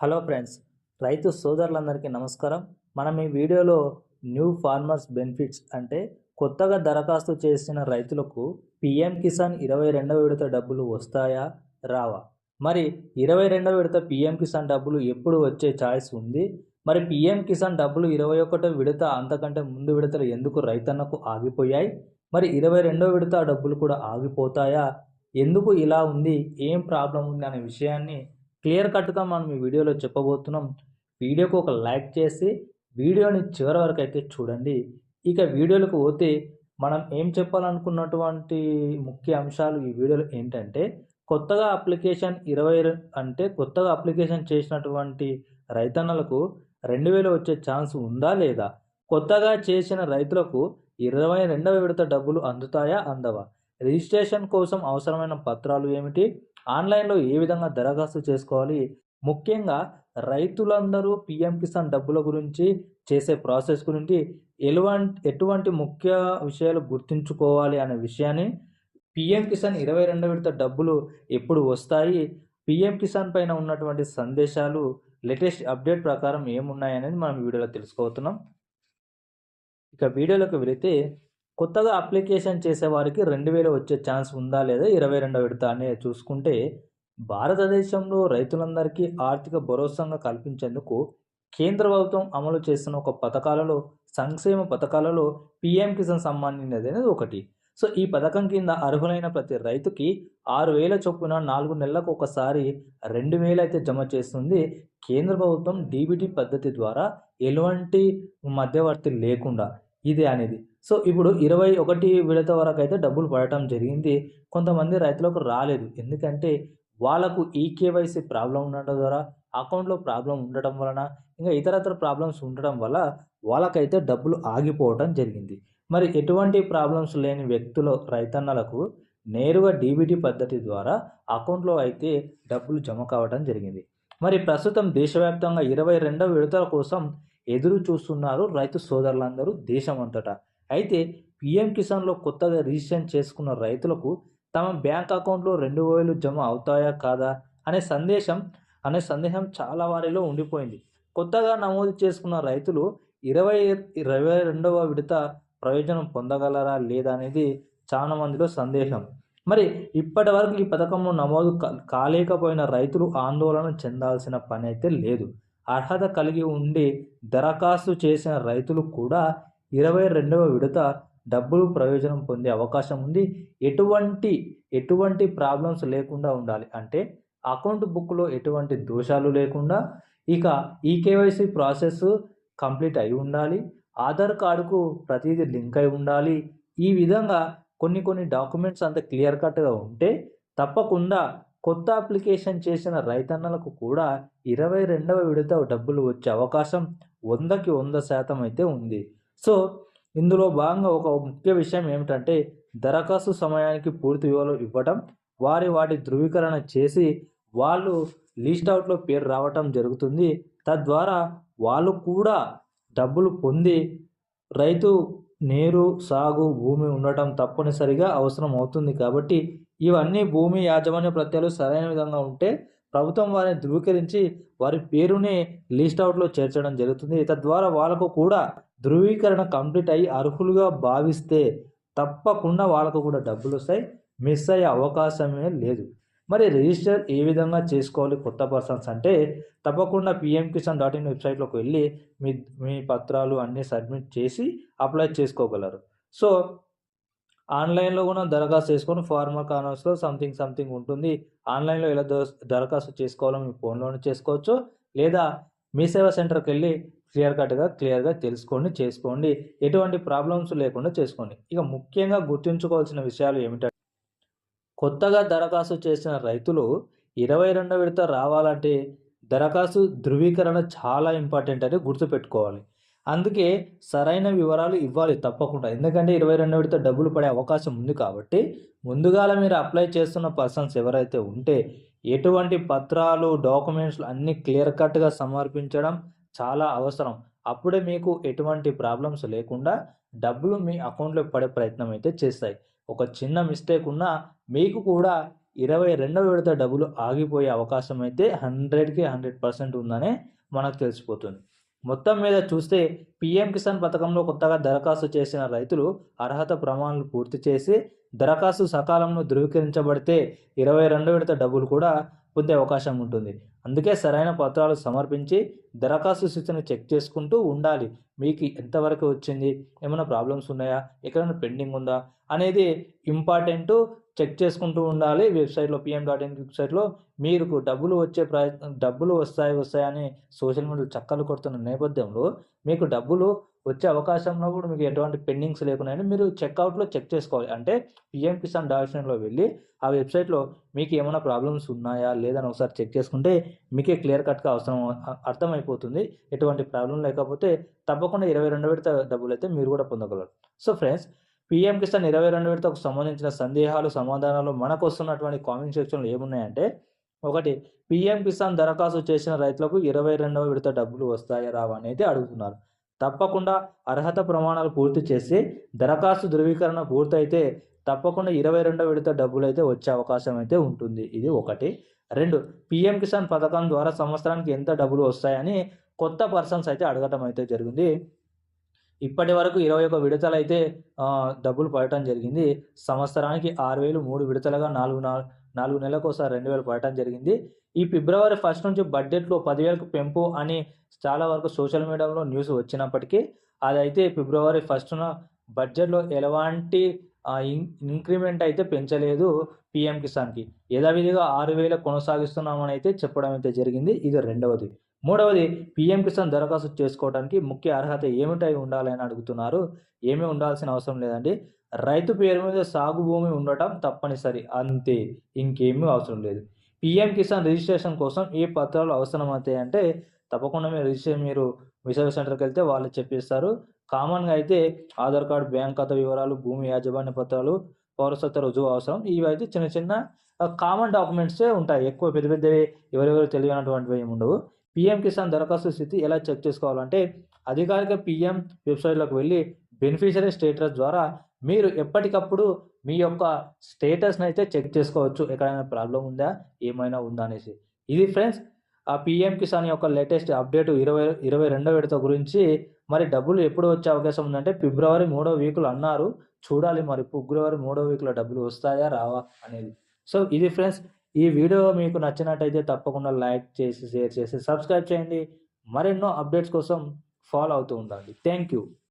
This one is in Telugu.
హలో ఫ్రెండ్స్ రైతు సోదరులందరికీ నమస్కారం. మనం ఈ వీడియోలో న్యూ ఫార్మర్స్ బెనిఫిట్స్ అంటే కొత్తగా దరఖాస్తు చేసిన రైతులకు పిఎం కిసాన్ ఇరవై రెండవ విడత డబ్బులు వస్తాయా? రావా. మరి ఇరవై రెండవ విడత పిఎం కిసాన్ డబ్బులు ఎప్పుడు వచ్చే ఛాయిస్ ఉంది? మరి పిఎం కిసాన్ డబ్బులు ఇరవై ఒకటో విడత అంతకంటే ముందు విడతలు ఎందుకు రైతన్నకు ఆగిపోయాయి? మరి ఇరవై రెండవ విడత డబ్బులు కూడా ఆగిపోతాయా? ఎందుకు ఇలా ఉంది? ఏం ప్రాబ్లం ఉంది? అనే విషయాన్ని క్లియర్ కట్గా మనం ఈ వీడియోలో చెప్పబోతున్నాం. వీడియోకు ఒక లైక్ చేసి వీడియోని చివరి వరకు అయితే చూడండి. ఇక వీడియోలకు పోతే మనం ఏం చెప్పాలనుకున్నటువంటి ముఖ్య అంశాలు ఈ వీడియోలో ఏంటంటే కొత్తగా అప్లికేషన్ ఇరవై అంటే కొత్తగా అప్లికేషన్ చేసినటువంటి రైతన్నలకు రెండు వేలు వచ్చే ఛాన్స్ ఉందా లేదా? కొత్తగా చేసిన రైతులకు ఇరవై రెండవ విడత డబ్బులు అందుతాయా అందవా? రిజిస్ట్రేషన్ కోసం అవసరమైన పత్రాలు ఏమిటి? ఆన్లైన్లో ఏ విధంగా దరఖాస్తు చేసుకోవాలి? ముఖ్యంగా రైతులందరూ పిఎం కిసాన్ డబ్బుల గురించి చేసే ప్రాసెస్ గురించి ఎటువంటి ఎటువంటి ముఖ్య విషయాలు గుర్తుంచుకోవాలి అనే విషయాన్ని పిఎం కిసాన్ ఇరవై రెండు విడత డబ్బులు ఎప్పుడు వస్తాయి? పిఎం కిసాన్ పైన ఉన్నటువంటి సందేశాలు లేటెస్ట్ అప్డేట్ ప్రకారం ఏమున్నాయనేది మనం వీడియోలో తెలుసుకోబోతున్నాం. ఇక వీడియోలోకి వెళితే కొత్తగా అప్లికేషన్ చేసేవారికి రెండు వేలు వచ్చే ఛాన్స్ ఉందా లేదా ఇరవై రెండో విడత అనే చూసుకుంటే భారతదేశంలో రైతులందరికీ ఆర్థిక భరోసాగా కల్పించేందుకు కేంద్ర ప్రభుత్వం అమలు చేస్తున్న ఒక పథకాలలో సంక్షేమ పథకాలలో పిఎం కిసాన్ సంబంధించినది అనేది ఒకటి. సో ఈ పథకం కింద అర్హులైన ప్రతి రైతుకి ఆరు వేల చొప్పున నాలుగు నెలలకు ఒకసారి రెండు వేలు అయితే జమ చేస్తుంది. కేంద్ర ప్రభుత్వం డీబీటీ పద్ధతి ద్వారా ఎలాంటి మధ్యవర్తి లేకుండా ఇది అనేది. సో ఇప్పుడు ఇరవై ఒకటి విడత వరకు అయితే డబ్బులు పడటం జరిగింది. కొంతమంది రైతులకు రాలేదు. ఎందుకంటే వాళ్ళకు ఈ కేవైసీ ప్రాబ్లం ఉండడం ద్వారా అకౌంట్లో ప్రాబ్లం ఉండటం వలన ఇంకా ఇతరత్ర ప్రాబ్లమ్స్ ఉండటం వల్ల వాళ్ళకైతే డబ్బులు ఆగిపోవటం జరిగింది. మరి ఎటువంటి ప్రాబ్లమ్స్ లేని వ్యక్తులు రైతన్నలకు నేరుగా డీబీటీ పద్ధతి ద్వారా అకౌంట్లో అయితే డబ్బులు జమ కావడం జరిగింది. మరి ప్రస్తుతం దేశవ్యాప్తంగా ఇరవై రెండవ విడతల కోసం ఎదురు చూస్తున్నారు రైతు సోదరులందరూ దేశం అంతటా అయితే పీఎం కిసాన్లో కొత్తగా రిజిస్ట్రేషన్ చేసుకున్న రైతులకు తమ బ్యాంక్ అకౌంట్లో రెండు వేలు జమ అవుతాయా కాదా అనే సందేశం అనే సందేహం చాలా వారిలో ఉండిపోయింది. కొత్తగా నమోదు చేసుకున్న రైతులు ఇరవై ఇరవై రెండవ విడత ప్రయోజనం పొందగలరా లేదా అనేది చాలా మందిలో సందేహం. మరి ఇప్పటి వరకు ఈ పథకంలో నమోదు కాలేకపోయిన రైతులు ఆందోళన చెందాల్సిన పని అయితే లేదు. అర్హత కలిగి ఉండి దరఖాస్తు చేసిన రైతులు కూడా ఇరవై రెండవ విడత డబ్బులు ప్రయోజనం పొందే అవకాశం ఉంది. ఎటువంటి ఎటువంటి ప్రాబ్లమ్స్ లేకుండా ఉండాలి. అంటే అకౌంట్ బుక్లో ఎటువంటి దోషాలు లేకుండా ఇక ఈ కేవైసీ ప్రాసెస్ కంప్లీట్ అయి ఉండాలి. ఆధార్ కార్డుకు ప్రతిదీ లింక్ అయి ఉండాలి. ఈ విధంగా కొన్ని కొన్ని డాక్యుమెంట్స్ అంత క్లియర్ కట్గా ఉంటే తప్పకుండా కొత్త అప్లికేషన్ చేసిన రైతన్నలకు కూడా ఇరవై రెండవ విడత డబ్బులు వచ్చే అవకాశం వందకి వంద శాతం అయితే ఉంది. సో ఇందులో భాగంగా ఒక ముఖ్య విషయం ఏమిటంటే దరఖాస్తు సమయానికి పూర్తి వివరాలు ఇవ్వటం వారి వాటి ధృవీకరణ చేసి వాళ్ళు లిస్ట్ అవుట్లో పేరు రావటం జరుగుతుంది. తద్వారా వాళ్ళు కూడా డబ్బులు పొంది రైతు నీరు సాగు భూమి ఉండటం తప్పనిసరిగా అవసరం అవుతుంది కాబట్టి ఇవన్నీ భూమి యాజమాన్య ప్రత్యయాలు సరైన విధంగా ఉంటే ప్రభుత్వం వారిని ధృవీకరించి వారి పేరుని లిస్ట్ అవుట్లో చేర్చడం జరుగుతుంది. తద్వారా వాళ్ళకు కూడా ధృవీకరణ కంప్లీట్ అయ్యి అర్హులుగా భావిస్తే తప్పకుండా వాళ్ళకు కూడా డబ్బులు వస్తాయి. మిస్ అయ్యే అవకాశమే లేదు. మరి రిజిస్టర్ ఏ విధంగా చేసుకోవాలి? కొత్త పర్సన్స్ అంటే తప్పకుండా పిఎం కిసాన్ డాట్ ఇన్ వెబ్సైట్లోకి వెళ్ళి మీ మీ పత్రాలు అన్నీ సబ్మిట్ చేసి అప్లై చేసుకోగలరు. సో ఆన్లైన్లో కూడా దరఖాస్తు చేసుకొని ఫార్మర్ కార్నర్స్లో సంథింగ్ సంథింగ్ ఉంటుంది. ఆన్లైన్లో ఎలా దరఖాస్తు చేసుకోవాలో మీ ఫోన్లోనే చేసుకోవచ్చు. లేదా మీ సేవా సెంటర్కి వెళ్ళి క్లియర్ కట్గా క్లియర్గా తెలుసుకోండి చేసుకోండి. ఎటువంటి ప్రాబ్లమ్స్ లేకుండా చేసుకోండి. ఇక ముఖ్యంగా గుర్తుంచుకోవాల్సిన విషయాలు ఏమిటంటే కొత్తగా దరఖాస్తు చేసిన రైతులు ఇరవై రెండో విడత రావాలంటే దరఖాస్తు ధృవీకరణ చాలా ఇంపార్టెంట్ అని గుర్తుపెట్టుకోవాలి. అందుకే సరైన వివరాలు ఇవ్వాలి తప్పకుండా. ఎందుకంటే ఇరవై రెండు విడత డబ్బులు పడే అవకాశం ఉంది కాబట్టి ముందుగాల మీరు అప్లై చేస్తున్న పర్సన్స్ ఎవరైతే ఉంటే ఎటువంటి పత్రాలు డాక్యుమెంట్స్ అన్నీ క్లియర్ కట్గా సమర్పించడం చాలా అవసరం. అప్పుడే మీకు ఎటువంటి ప్రాబ్లమ్స్ లేకుండా డబ్బులు మీ అకౌంట్లో పడే ప్రయత్నం అయితే చేస్తాయి. ఒక చిన్న మిస్టేక్ ఉన్నా మీకు కూడా ఇరవై రెండవ విడత డబ్బులు ఆగిపోయే అవకాశం అయితే హండ్రెడ్కి హండ్రెడ్ పర్సెంట్ ఉందనే మనకు తెలిసిపోతుంది. మొత్తం మీద చూస్తే పీఎం కిసాన్ పథకంలో కొత్తగా దరఖాస్తు చేసిన రైతులు అర్హత ప్రమాణాలు పూర్తి చేసి దరఖాస్తు సకాలంలో ధృవీకరించబడితే ఇరవై రెండు విడత డబ్బులు కూడా పొందే అవకాశం ఉంటుంది. అందుకే సరైన పత్రాలు సమర్పించి దరఖాస్తు స్థితిని చెక్ చేసుకుంటూ ఉండాలి. మీకు ఎంతవరకు వచ్చింది? ఏమైనా ప్రాబ్లమ్స్ ఉన్నాయా? ఎక్కడైనా పెండింగ్ ఉందా? అనేది ఇంపార్టెంట్. చెక్ చేసుకుంటూ ఉండాలి. వెబ్సైట్లో పిఎం డాట్ ఇన్ వెబ్సైట్లో మీకు డబ్బులు వచ్చే ప్రయత్నం డబ్బులు వస్తాయి వస్తాయని సోషల్ మీడియాలో చక్కలు కొడుతున్న నేపథ్యంలో మీకు డబ్బులు వచ్చే అవకాశం ఉన్నప్పుడు మీకు ఎటువంటి పెండింగ్స్ లేకుండా మీరు చెక్అవుట్లో చెక్ చేసుకోవాలి. అంటే పిఎం కిసాన్ డాట్స్లో వెళ్ళి ఆ వెబ్సైట్లో మీకు ఏమైనా ప్రాబ్లమ్స్ ఉన్నాయా లేదని ఒకసారి చెక్ చేసుకుంటే మీకే క్లియర్ కట్గా అవసరం అర్థమైపోతుంది. ఎటువంటి ప్రాబ్లం లేకపోతే తప్పకుండా ఇరవై రెండు విడత డబ్బులు అయితే మీరు కూడా పొందగలరు. సో ఫ్రెండ్స్ పిఎం కిసాన్ ఇరవై రెండు విడతకు సంబంధించిన సందేహాలు సమాధానాలు మనకు వస్తున్నటువంటి కామెంట్ సెక్షన్లో ఏమున్నాయంటే ఒకటి పిఎం కిసాన్ దరఖాస్తు చేసిన రైతులకు ఇరవై రెండవ విడత డబ్బులు వస్తాయా రావా అనేది అడుగుతున్నారు. తప్పకుండా అర్హత ప్రమాణాలు పూర్తి చేసి దరఖాస్తు ధృవీకరణ పూర్తయితే తప్పకుండా ఇరవై రెండవ విడత డబ్బులు అయితే వచ్చే అవకాశం అయితే ఉంటుంది. ఇది ఒకటి. రెండు పిఎం కిసాన్ పథకం ద్వారా సంవత్సరానికి ఎంత డబ్బులు వస్తాయని కొత్త పర్సన్స్ అయితే అడగటం అయితే జరిగింది. ఇప్పటి వరకు ఇరవై ఒక విడతలైతే డబ్బులు పడటం జరిగింది. సంవత్సరానికి ఆరు వేలు మూడు విడతలుగా నాలుగు నాలుగు నెలలకు ఒకసారి రెండు వేలు పడటం జరిగింది. ఈ ఫిబ్రవరి ఫస్ట్ నుంచి బడ్జెట్లో పదివేలకు పెంపు అని చాలా వరకు సోషల్ మీడియాలో న్యూస్ వచ్చినప్పటికీ అదైతే ఫిబ్రవరి ఫస్ట్న బడ్జెట్లో ఎలాంటి ఇంక్రిమెంట్ అయితే పెంచలేదు పిఎం కిసాన్కి. యథావిధిగా ఆరు వేల కొనసాగిస్తున్నామని అయితే చెప్పడం అయితే జరిగింది. ఇది రెండవది. మూడవది పిఎం కిసాన్ దరఖాస్తు చేసుకోవడానికి ముఖ్య అర్హత ఏమిటై ఉండాలని అడుగుతున్నారు. ఏమీ ఉండాల్సిన అవసరం లేదండి. రైతు పేరు మీద సాగు భూమి ఉండటం తప్పనిసరి అంతే. ఇంకేమీ అవసరం లేదు. పిఎం కిసాన్ రిజిస్ట్రేషన్ కోసం ఏ పత్రాలు అవసరం అవుతాయి అంటే తప్పకుండా మీరు రిజిస్ట్రేషన్ మీరు విసర్వ్ సెంటర్కి వెళ్తే వాళ్ళు చెప్పిస్తారు. కామన్గా అయితే ఆధార్ కార్డు బ్యాంక్ ఖాతా వివరాలు భూమి యాజమాన్య పత్రాలు పౌరసత్వ రుజువు అవసరం. ఇవి అయితే చిన్న చిన్న కామన్ డాక్యుమెంట్సే ఉంటాయి. ఎక్కువ పెద్ద పెద్దవి ఎవరెవరు తెలియనటువంటివి ఏమి ఉండవు. పిఎం కిసాన్ దరఖాస్తు స్థితి ఎలా చెక్ చేసుకోవాలంటే అధికారిక పిఎం వెబ్సైట్లోకి వెళ్ళి బెనిఫిషరీ స్టేటస్ ద్వారా మీరు ఎప్పటికప్పుడు మీ యొక్క స్టేటస్ని అయితే చెక్ చేసుకోవచ్చు. ఎక్కడైనా ప్రాబ్లం ఉందా? ఏమైనా ఉందా అనేసి. ఇది ఫ్రెండ్స్ ఆ పిఎం కిసాన్ యొక్క లేటెస్ట్ అప్డేట్ ఇరవై ఇరవై రెండో విడత గురించి. మరి డబ్బులు ఎప్పుడు వచ్చే అవకాశం ఉందంటే ఫిబ్రవరి మూడో వీకులు అన్నారు. చూడాలి మరి ఫిబ్రవరి మూడో వీక్లో డబ్బులు వస్తాయా రావా అనేది. సో ఇది ఫ్రెండ్స్ ఈ వీడియో మీకు నచ్చినట్టయితే తప్పకుండా లైక్ చేసి షేర్ చేసి సబ్స్క్రైబ్ చేయండి. మరెన్నో అప్డేట్స్ కోసం ఫాలో అవుతూ ఉండండి. Thank you